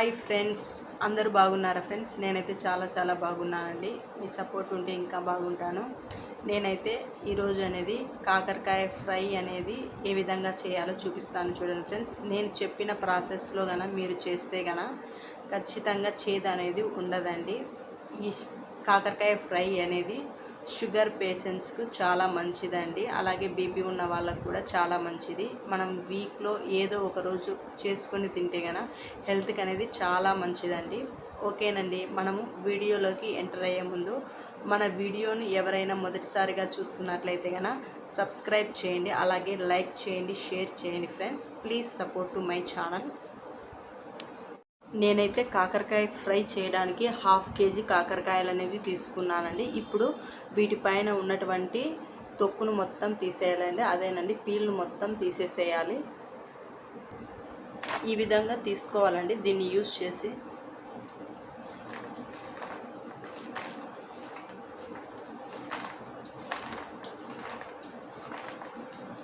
Hi friends అందరూ బాగున్నారా friends? నేనైతే చాలా చాలా బాగున్నానండి. మీ సపోర్ట్ ఉంటే ఇంకా బాగుంటాను. నేనైతే ఈరోజు అనేది కాకరకాయ ఫ్రై అనేది ఏ విధంగా చేయాలో చూపిస్తాను చూడండి ఫ్రెండ్స్. నేను చెప్పిన ప్రాసెస్లో గన మీరు చేస్తే గన ఖచ్చితంగా చేదు అనేది ఉండదండి. ఈ కాకరకాయ ఫ్రై అనేది షుగర్ పేషెంట్స్కు చాలా మంచిదండి. అలాగే బీపీ ఉన్న వాళ్ళకు కూడా చాలా మంచిది. మనం వీక్లో ఏదో ఒక రోజు చేసుకొని తింటే కనుక హెల్త్కి అనేది చాలా మంచిదండి. ఓకేనండి. మనము వీడియోలోకి ఎంటర్ అయ్యే ముందు మన వీడియోను ఎవరైనా మొదటిసారిగా చూస్తున్నట్లయితే కనుక సబ్స్క్రైబ్ చేయండి. అలాగే లైక్ చేయండి షేర్ చేయండి friends. Please support to my channel. నేనైతే కాకరకాయ ఫ్రై చేయడానికి హాఫ్ కేజీ కాకరకాయలు అనేది తీసుకున్నానండి. ఇప్పుడు వీటిపైన ఉన్నటువంటి తొక్కును మొత్తం తీసేయాలండి. అదేనండి పీల్ను మొత్తం తీసేసేయాలి. ఈ విధంగా తీసుకోవాలండి. దీన్ని యూజ్ చేసి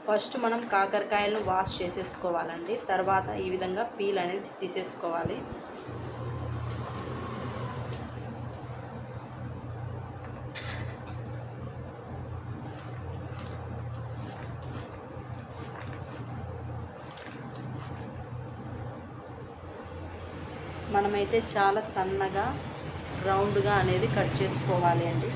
ఫస్ట్ మనం కాకరకాయలను వాష్ చేసేసుకోవాలండి. తర్వాత ఈ విధంగా పీల్ అనేది తీసేసుకోవాలి. మనమైతే చాలా సన్నగా రౌండ్గా అనేది కట్ చేసుకోవాలి అండి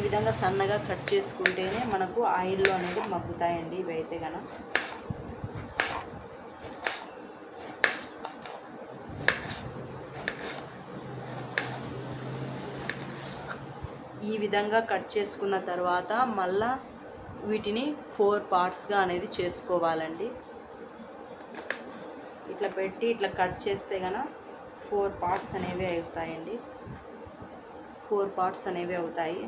ఈ విధంగా సన్నగా కట్ చేసుకుంటేనే మనకు ఆయిల్లో అనేది మగ్గుతాయండి ఇవి అయితే కనుక ఈ విధంగా కట్ చేసుకున్న తర్వాత మళ్ళా వీటిని ఫోర్ పార్ట్స్గా అనేది చేసుకోవాలండి. ఇట్లా పెట్టి ఇట్లా కట్ చేస్తే కనుక ఫోర్ పార్ట్స్ అనేవి అవుతాయండి. ఫోర్ పార్ట్స్ అనేవి అవుతాయి.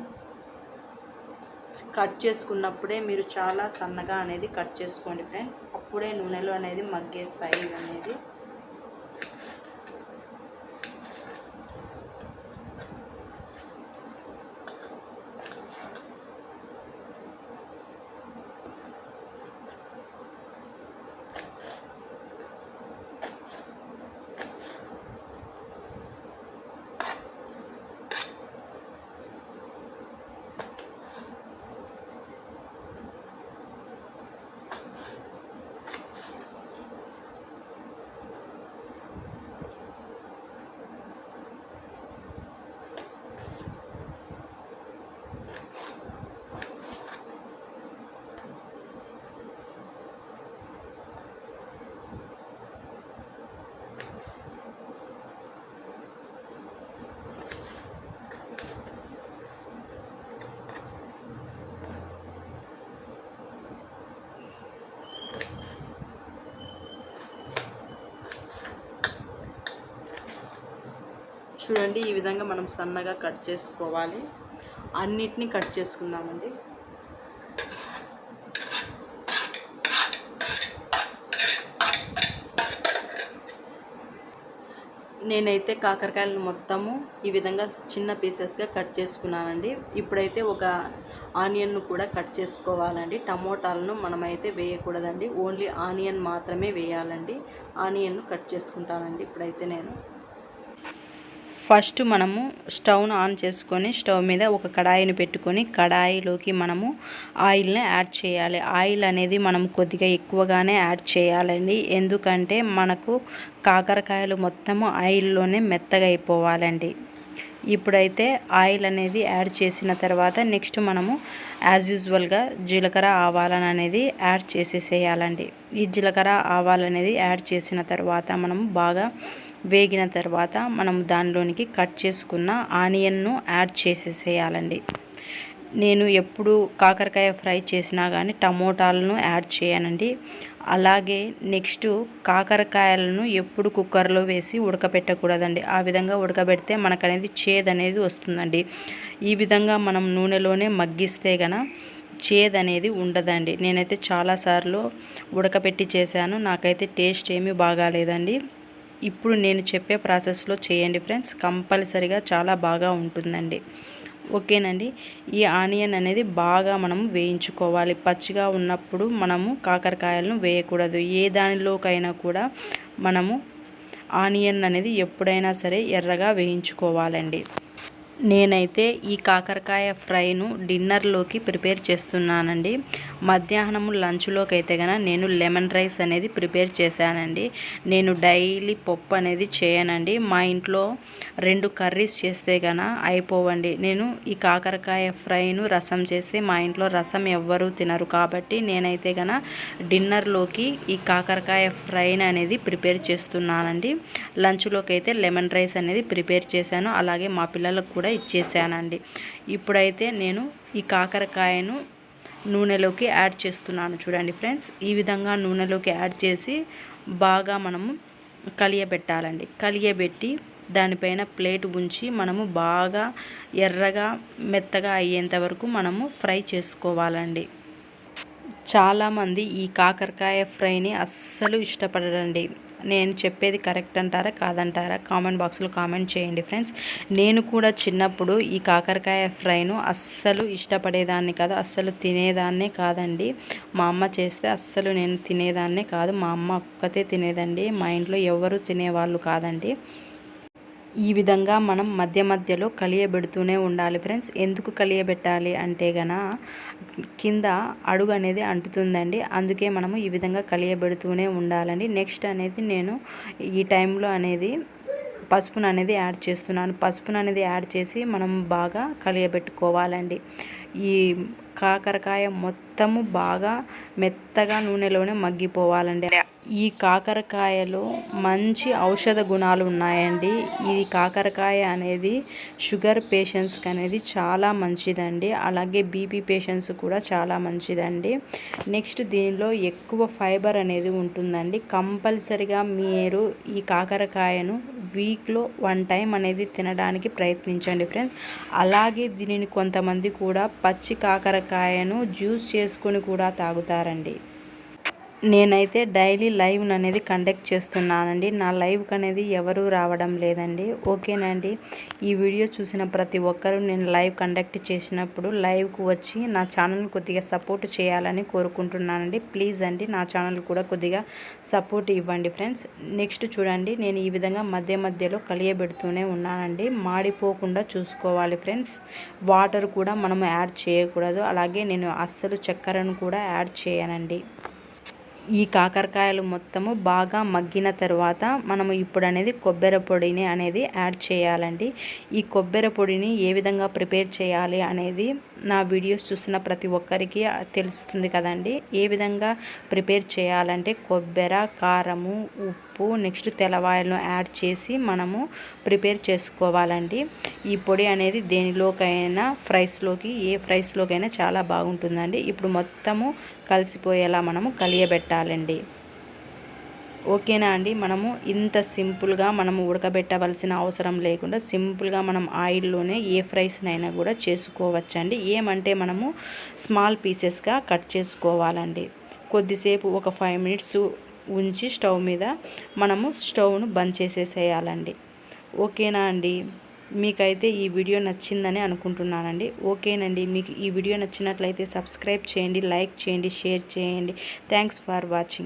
కట్ చేసుకున్నప్పుడే మీరు చాలా సన్నగా అనేది కట్ చేసుకోండి ఫ్రెండ్స్. అప్పుడే నూనెలు అనేది మగ్గేస్తాయి అనేది చూడండి ఈ విధంగా మనం సన్నగా కట్ చేసుకోవాలి. అన్నిటినీ కట్ చేసుకుందామండి. నేనైతే కాకరకాయలు మొత్తము ఈ విధంగా చిన్న పీసెస్గా కట్ చేసుకున్నానండి. ఇప్పుడైతే ఒక ఆనియన్ను కూడా కట్ చేసుకోవాలండి. టమోటాలను మనమైతే వేయకూడదండి. ఓన్లీ ఆనియన్ మాత్రమే వేయాలండి. ఆనియన్ను కట్ చేసుకుంటానండి ఇప్పుడైతే నేను. ఫస్ట్ మనము స్టవ్ను ఆన్ చేసుకొని స్టవ్ మీద ఒక కడాయిని పెట్టుకొని కడాయిలోకి మనము ఆయిల్ని యాడ్ చేయాలి. ఆయిల్ అనేది మనం కొద్దిగా ఎక్కువగానే యాడ్ చేయాలండి. ఎందుకంటే మనకు కాకరకాయలు మొత్తము ఆయిల్లోనే మెత్తగా అయిపోవాలండి. ఇప్పుడైతే ఆయిల్ అనేది యాడ్ చేసిన తర్వాత నెక్స్ట్ మనము యాజ్ యూజువల్గా జీలకర్ర ఆవాలని అనేది యాడ్ చేసేసేయాలండి. ఈ జీలకర్ర ఆవాలనేది యాడ్ చేసిన తర్వాత మనము బాగా వేగిన తర్వాత మనం దానిలోనికి కట్ చేసుకున్న ఆనియన్ను యాడ్ చేసేసేయాలండి. నేను ఎప్పుడు కాకరకాయ ఫ్రై చేసినా కానీ టమోటాలను యాడ్ చేయనండి. అలాగే నెక్స్ట్ కాకరకాయలను ఎప్పుడు కుక్కర్లో వేసి ఉడకబెట్టకూడదండి ఆ విధంగా ఉడకబెడితే మనకనేది చేదు అనేది వస్తుందండి. ఈ విధంగా మనం నూనెలోనే మగ్గిస్తే గన చేదు అనేది ఉండదండి. నేనైతే చాలాసార్లు ఉడకబెట్టి చేశాను. నాకైతే టేస్ట్ ఏమీ బాగాలేదండి. ఇప్పుడు నేను చెప్పే ప్రాసెస్లో చేయండి ఫ్రెండ్స్. కంపల్సరిగా చాలా బాగా ఉంటుందండి. ఓకేనండి? ఈ ఆనియన్ అనేది బాగా మనము వేయించుకోవాలి. పచ్చిగా ఉన్నప్పుడు మనము కాకరకాయలను వేయకూడదు. ఏ దానిలోకైనా కూడా మనము ఆనియన్ అనేది ఎప్పుడైనా సరే ఎర్రగా వేయించుకోవాలండి. నేనైతే ఈ కాకరకాయ ఫ్రైను డిన్నర్లోకి ప్రిపేర్ చేస్తున్నానండి. మధ్యాహ్నం లంచ్లోకి అయితే కనుక నేను లెమన్ రైస్ అనేది ప్రిపేర్ చేశానండి. నేను డైలీ పప్పు అనేది చేయనండి. మా ఇంట్లో రెండు కర్రీస్ చేస్తే కనుక అయిపోవండి. నేను ఈ కాకరకాయ ఫ్రైను రసం చేస్తే మా ఇంట్లో రసం ఎవ్వరూ తినరు కాబట్టి నేనైతే కనుక డిన్నర్లోకి ఈ కాకరకాయ ఫ్రైని అనేది ప్రిపేర్ చేస్తున్నానండి. లంచ్లోకి అయితే లెమన్ రైస్ అనేది ప్రిపేర్ చేశాను. అలాగే మా పిల్లలకు కూడా ఇచ్చేసానండి. ఇప్పుడైతే నేను ఈ కాకరకాయను నూనెలోకి యాడ్ చేస్తున్నాను చూడండి ఫ్రెండ్స్. ఈ విధంగా నూనెలోకి యాడ్ చేసి బాగా మనము కలియబెట్టాలండి. కలియబెట్టి దానిపైన ప్లేట్ ఉంచి మనము బాగా ఎర్రగా మెత్తగా అయ్యేంత వరకు మనము ఫ్రై చేసుకోవాలండి. చాలామంది ఈ కాకరకాయ ఫ్రైని అస్సలు ఇష్టపడరండి. నేను చెప్పేది కరెక్ట్ అంటారా కాదంటారా? కామెంట్ బాక్స్లో కామెంట్ చేయండి ఫ్రెండ్స్. నేను కూడా చిన్నప్పుడు ఈ కాకరకాయ ఫ్రైను అస్సలు ఇష్టపడేదాన్ని కాదు అస్సలు తినేదాన్నే కాదండి. మా అమ్మ చేస్తే అస్సలు నేను తినేదాన్నే కాదు మా అమ్మ ఒక్కతే తినేదండి. మా ఇంట్లో ఎవరు తినేవాళ్ళు కాదండి. ఈ విధంగా మనం మధ్య మధ్యలో కలియబెడుతూనే ఉండాలి ఫ్రెండ్స్. ఎందుకు కలియబెట్టాలి అంటే గన కింద అడుగు అనేది అంటుతుందండి. అందుకే మనము ఈ విధంగా కలియబెడుతూనే ఉండాలండి. నెక్స్ట్ అనేది నేను ఈ టైంలో అనేది పసుపును అనేది యాడ్ చేస్తున్నాను. పసుపును అనేది యాడ్ చేసి మనం బాగా కలియబెట్టుకోవాలండి. ఈ కాకరకాయ మొత్తము బాగా మెత్తగా నూనెలోనే మగ్గిపోవాలండి. ఈ కాకరకాయలో మంచి ఔషధ గుణాలు ఉన్నాయండి. ఈ కాకరకాయ అనేది షుగర్ పేషెంట్స్కి అనేది చాలా మంచిదండి. అలాగే బీపీ పేషెంట్స్ కూడా చాలా మంచిదండి. నెక్స్ట్ దీనిలో ఎక్కువ ఫైబర్ అనేది ఉంటుందండి. కంపల్సరిగా మీరు ఈ కాకరకాయను వీక్లో వన్ టైం అనేది తినడానికి ప్రయత్నించండి ఫ్రెండ్స్. అలాగే దీనిని కొంతమంది కూడా పచ్చి కాకరకాయను జ్యూస్ చేసుకొని కూడా తాగుతారండి. నేనైతే డైలీ లైవ్ అనేది కండక్ట్ చేస్తున్నానండి. నా లైవ్కి అనేది ఎవరు రావడం లేదండి. ఓకేనండి. ఈ వీడియో చూసిన ప్రతి ఒక్కరూ నేను లైవ్ కండక్ట్ చేసినప్పుడు లైవ్కు వచ్చి నా ఛానల్ కొద్దిగా సపోర్ట్ చేయాలని కోరుకుంటున్నానండి. ప్లీజ్ అండి నా ఛానల్ కూడా కొద్దిగా సపోర్ట్ ఇవ్వండి ఫ్రెండ్స్. నెక్స్ట్ చూడండి నేను ఈ విధంగా మధ్య మధ్యలో కలియబెడుతూనే ఉన్నానండి. మాడిపోకుండా చూసుకోవాలి ఫ్రెండ్స్. వాటర్ కూడా మనం యాడ్ చేయకూడదు. అలాగే నేను అస్సలు చక్కెరను కూడా యాడ్ చేయనండి. ఈ కాకరకాయలు మొత్తము బాగా మగ్గిన తర్వాత మనము ఇప్పుడు అనేది కొబ్బరి పొడిని అనేది యాడ్ చేయాలండి. ఈ కొబ్బరి పొడిని ఏ విధంగా ప్రిపేర్ చేయాలి అనేది నా వీడియోస్ చూసిన ప్రతి ఒక్కరికి తెలుస్తుంది కదండి. ఏ విధంగా ప్రిపేర్ చేయాలంటే కొబ్బరి కారము ఉప్పు నెక్స్ట్ తెల్లవాయలను యాడ్ చేసి మనము ప్రిపేర్ చేసుకోవాలండి. ఈ పొడి అనేది దేనిలోకైనా ఫ్రైస్లోకి ఏ ఫ్రైస్లోకైనా చాలా బాగుంటుందండి. ఇప్పుడు మొత్తము కలిసిపోయేలా మనము కలియబెట్టాలండి. ఓకేనా అండి? మనము ఇంత సింపుల్గా మనము ఉడకబెట్టవలసిన అవసరం లేకుండా సింపుల్గా మనం ఆయిల్లోనే ఏ ఫ్రైస్నైనా కూడా చేసుకోవచ్చండి. ఏమంటే మనము స్మాల్ పీసెస్గా కట్ చేసుకోవాలండి. కొద్దిసేపు ఒక ఫైవ్ మినిట్స్ ఉంచి స్టవ్ మీద మనము స్టవ్ను బంద్ చేసేసేయాలండి. ఓకేనా అండి? మీకైతే ఈ వీడియో నచ్చిందని అనుకుంటున్నానండి. ఓకేనండి. మీకు ఈ వీడియో నచ్చినట్లయితే సబ్స్క్రైబ్ చేయండి లైక్ చేయండి షేర్ చేయండి. Thanks for watching